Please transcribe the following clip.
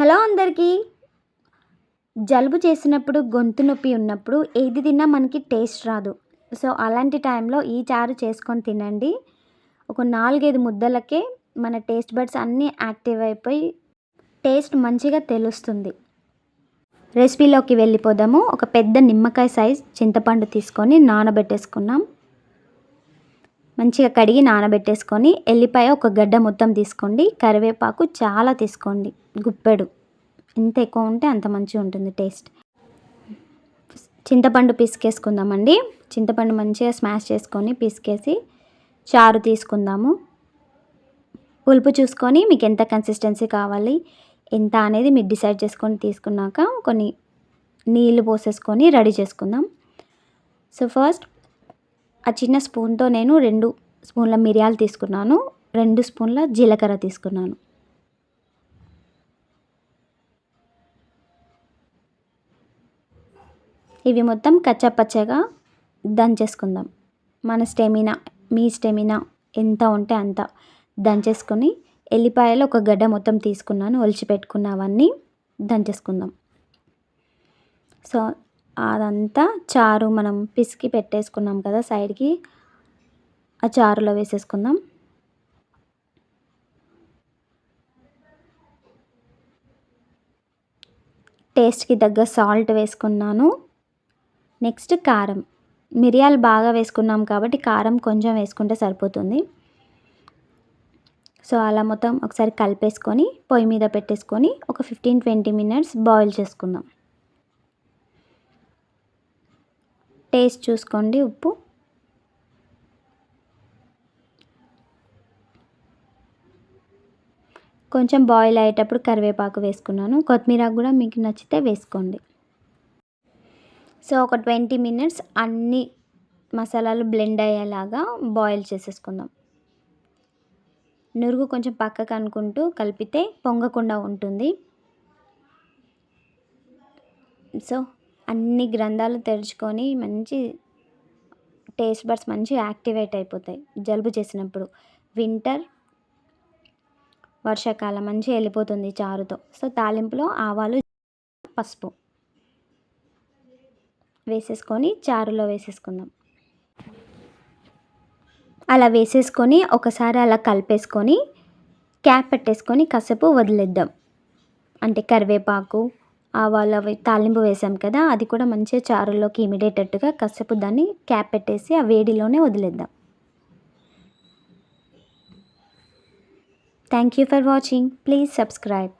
Hello అందరికీ. జలుబు చేసినప్పుడు గొంతు నొప్పి ఉన్నప్పుడు ఏది తిన్నా మనకి టేస్ట్ రాదు. సో అలాంటి టైంలో ఈ చారు చేసుకొని తినండి. ఒక నాలుగైదు ముద్దలకే మన టేస్ట్ బడ్స్ అన్నీ యాక్టివ్ అయిపోయి టేస్ట్ మంచిగా తెలుస్తుంది. రెసిపీలోకి వెళ్ళిపోదాము. ఒక పెద్ద నిమ్మకాయ సైజ్ చింతపండు తీసుకొని నానబెట్టేసుకున్నాం. మంచిగా కడిగి నానబెట్టేసుకొని ఎల్లిపాయ ఒక గడ్డ మొత్తం తీసుకోండి. కరివేపాకు చాలా తీసుకోండి. గుప్పెడు. ఎంత ఎక్కువ ఉంటే అంత మంచిగా ఉంటుంది టేస్ట్. చింతపండు పిసికేసుకుందామండి. చింతపండు మంచిగా స్మాష్ చేసుకొని పిసికేసి చారు తీసుకుందాము. పులుపు చూసుకొని మీకు ఎంత కన్సిస్టెన్సీ కావాలి ఎంత అనేది మీరు డిసైడ్ చేసుకొని తీసుకున్నాక కొన్ని నీళ్ళు పోసేసుకొని రెడీ చేసుకుందాం. సో ఫస్ట్ ఆ చిన్న స్పూన్తో నేను రెండు స్పూన్ల మిరియాలు తీసుకున్నాను రెండు స్పూన్ల జీలకర్ర తీసుకున్నాను. ఇవి మొత్తం కచ్చపచ్చగా దంచేసుకుందాం. మన స్టెమినా మీ స్టెమినా ఎంత ఉంటే అంత దంచేసుకొని ఎల్లిపాయలు ఒక గడ్డ మొత్తం తీసుకున్నాను ఒలిచిపెట్టుకున్నవన్నీ దంచేసుకుందాం. సో అదంతా చారు మనం పిసికి పెట్టేసుకున్నాం కదా సైడ్కి. ఆ చారులో వేసేసుకుందాం. టేస్ట్కి తగ్గ సాల్ట్ వేసుకున్నాను. నెక్స్ట్ కారం. మిరియాలు బాగా వేసుకున్నాం కాబట్టి కారం కొంచెం వేసుకుంటే సరిపోతుంది. సో అలా మొత్తం ఒకసారి కలిపేసుకొని పొయ్యి మీద పెట్టేసుకొని ఒక ఫిఫ్టీన్ ట్వంటీ మినిట్స్ బాయిల్ చేసుకుందాం. టేస్ట్ చూసుకోండి ఉప్పు. కొంచెం బాయిల్ అయ్యేటప్పుడు కరివేపాకు వేసుకున్నాను. కొత్తిమీర కూడా మీకు నచ్చితే వేసుకోండి. సో ఒక ట్వంటీ మినిట్స్ అన్ని మసాలాలు బ్లెండ్ అయ్యేలాగా బాయిల్ చేసేసుకుందాం. నురుగు కొంచెం పక్కకు అనుకుంటూ కలిపితే పొంగకుండా ఉంటుంది. సో అన్ని గ్రంథాలు తెరుచుకొని మంచి టేస్ట్ బర్డ్స్ మంచి యాక్టివేట్ అయిపోతాయి జలుబు చేసినప్పుడు. వింటర్ వర్షాకాలం మంచిగా వెళ్ళిపోతుంది చారుతో. సో తాలింపులో ఆవాలు పసుపు వేసేసుకొని చారులో వేసేసుకుందాం. అలా వేసేసుకొని ఒకసారి అలా కలిపేసుకొని క్యాప్ పెట్టేసుకొని కసపు వదిలేద్దాం. అంటే కరివేపాకు ఆవాలు అవి తాలింపు వేసాం కదా అది కూడా మంచిగా చారులోకి ఇమిడేటట్టుగా కసపు దాన్ని క్యాప్ పెట్టేసి ఆ వేడిలోనే వదిలేద్దాం. Thank you for watching please subscribe